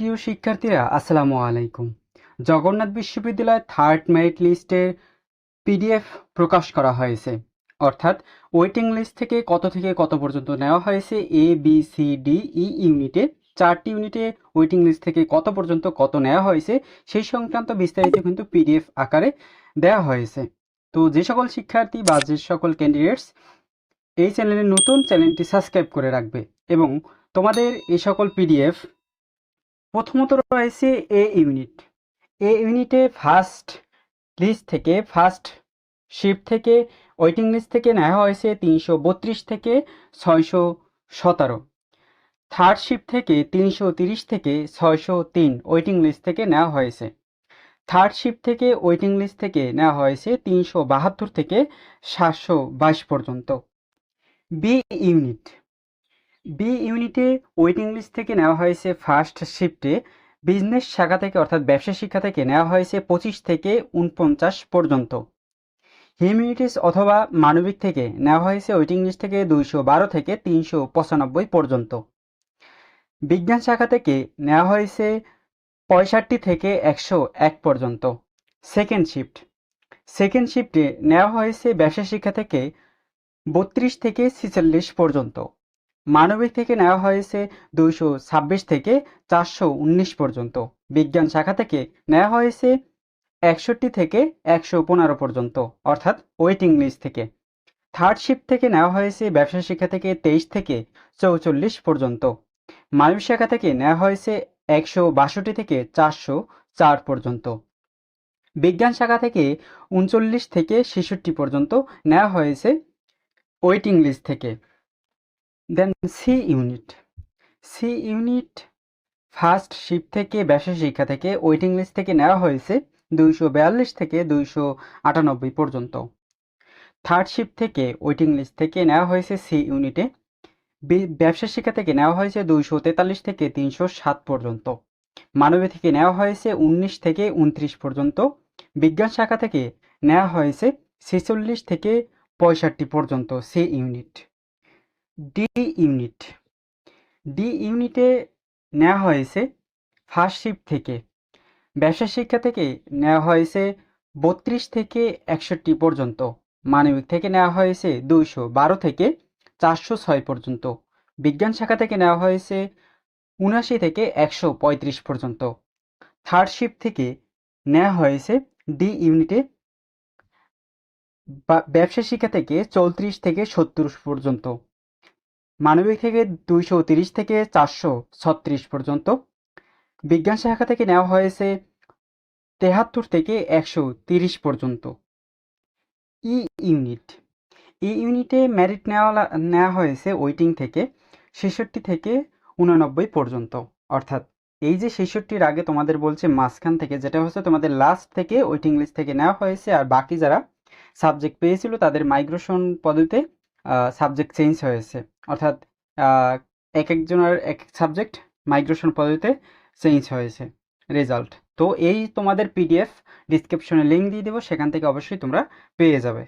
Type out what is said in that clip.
প্রিয় শিক্ষার্থীরা, আসসালামু আলাইকুম। জগন্নাথ বিশ্ববিদ্যালয় থার্ড মেরিট লিস্টের পিডিএফ প্রকাশ করা হয়েছে। অর্থাৎ ওয়েটিং লিস্ট থেকে কত থেকে কত পর্যন্ত নেওয়া হয়েছে A, B, C, D, E ইউনিটে চারটি ইউনিটে ওয়েটিং লিস্ট থেকে কত পর্যন্ত কত নেওয়া হয়েছে সেই সংক্রান্ত বিস্তারিত কিন্তু পিডিএফ আকারে দেওয়া হয়েছে। তো যে সকল শিক্ষার্থী বা যে সকল ক্যান্ডিডেটস এই চ্যানেলে নতুন চ্যানেলটি সাবস্ক্রাইব করে রাখবে এবং তোমাদের এই সকল পিডিএফ প্রথমত রয়েছে এ ইউনিট এ ইউনিটে ফার্স্ট লিস্ট থেকে ফার্স্ট শিফট থেকে ওয়েটিং লিস্ট থেকে নেওয়া হয়েছে তিনশো বত্রিশ থেকে ছয়শো সতেরো। থার্ড শিফট থেকে তিনশো তিরিশ থেকে ছয়শো তিন ওয়েটিং লিস্ট থেকে নেওয়া হয়েছে। থার্ড শিফট থেকে ওয়েটিং লিস্ট থেকে নেওয়া হয়েছে তিনশো বাহাত্তর থেকে সাতশো বাইশ পর্যন্ত। বি ইউনিট বি ইউনিটে ওয়েটিং লিস্ট থেকে নেওয়া হয়েছে ফার্স্ট শিফটে বিজনেস শাখা থেকে অর্থাৎ ব্যবসা শিক্ষা থেকে নেওয়া হয়েছে পঁচিশ থেকে উনপঞ্চাশ পর্যন্ত। হিউম্যানিটিস অথবা মানবিক থেকে নেওয়া হয়েছে ওয়েটিং লিস্ট থেকে দুইশো বারো থেকে তিনশো পঁচানব্বই পর্যন্ত। বিজ্ঞান শাখা থেকে নেওয়া হয়েছে পঁয়ষট্টি থেকে একশো এক পর্যন্ত। সেকেন্ড শিফট সেকেন্ড শিফটে নেওয়া হয়েছে ব্যবসা শিক্ষা থেকে বত্রিশ থেকে ছেচল্লিশ পর্যন্ত। মানবিক থেকে নেওয়া হয়েছে দুইশো ছাব্বিশ থেকে চারশো উনিশ পর্যন্ত। বিজ্ঞান শাখা থেকে নেওয়া হয়েছে একষট্টি থেকে একশো পনেরো পর্যন্ত, অর্থাৎ ওয়েটিং লিস্ট থেকে। থার্ড শিফট থেকে নেওয়া হয়েছে ব্যবসা শিক্ষা থেকে তেইশ থেকে চৌচল্লিশ পর্যন্ত। মানবিক শাখা থেকে নেওয়া হয়েছে একশো বাষট্টি থেকে চারশো চার পর্যন্ত। বিজ্ঞান শাখা থেকে উনচল্লিশ থেকে ছেষট্টি পর্যন্ত নেওয়া হয়েছে ওয়েটিং লিস্ট থেকে। Then C unit C unit first shift থেকে ব্যবসা শিক্ষা থেকে ওয়েটিং লিস্ট থেকে নেওয়া হয়েছে দুইশো বিয়াল্লিশ থেকে দুইশো আটানব্বই পর্যন্ত। থার্ড শিফট থেকে ওয়েটিং লিস্ট থেকে নেওয়া হয়েছে সি ইউনিটে ব্যবসা শিক্ষা থেকে নেওয়া হয়েছে দুইশো তেতাল্লিশ থেকে তিনশো সাত পর্যন্ত। মানবী থেকে নেওয়া হয়েছে উনিশ থেকে উনত্রিশ পর্যন্ত। বিজ্ঞান শাখা থেকে নেওয়া হয়েছে ছেচল্লিশ থেকে পঁয়ষট্টি পর্যন্ত C unit D unit D ইউনিটে নেওয়া হয়েছে ফার্স্ট শিফট থেকে। ব্যবসা শিক্ষা থেকে নেওয়া হয়েছে বত্রিশ থেকে একষট্টি পর্যন্ত। মানবিক থেকে নেওয়া হয়েছে দুইশো বারো থেকে চারশো ছয় পর্যন্ত। বিজ্ঞান শাখা থেকে নেওয়া হয়েছে উনাশি থেকে একশো পঁয়ত্রিশ পর্যন্ত। থার্ড শিফট থেকে নেওয়া হয়েছে ডি ইউনিটে ব্যবসা শিক্ষা থেকে চৌত্রিশ থেকে সত্তর পর্যন্ত। মানবিক থেকে দুইশো তিরিশ থেকে চারশো ছত্রিশ পর্যন্ত। বিজ্ঞান শাখা থেকে নেওয়া হয়েছে তেহাত্তর থেকে একশো তিরিশ পর্যন্ত। ই ইউনিট। ই ইউনিটে ম্যারিট নেওয়া নেওয়া হয়েছে ওয়েটিং থেকে ছেষট্টি থেকে উননব্বই পর্যন্ত। অর্থাৎ এই যে ছেষট্টির আগে তোমাদের বলছে মাঝখান থেকে, যেটা হচ্ছে তোমাদের লাস্ট থেকে ওয়েটিং লিস্ট থেকে নেওয়া হয়েছে, আর বাকি যারা সাবজেক্ট পেয়েছিল তাদের মাইগ্রেশন পদ্ধতিতে সাবজেক্ট চেঞ্জ হয়েছে। অর্থাৎ এক একজনের এক এক সাবজেক্ট মাইগ্রেশন পদ্ধতিতে চেঞ্জ হয়েছে রেজাল্ট তো এই তোমাদের পিডিএফ ডিসক্রিপশনে লিঙ্ক দিয়ে দেবো, সেখান থেকে অবশ্যই তোমরা পেয়ে যাবে।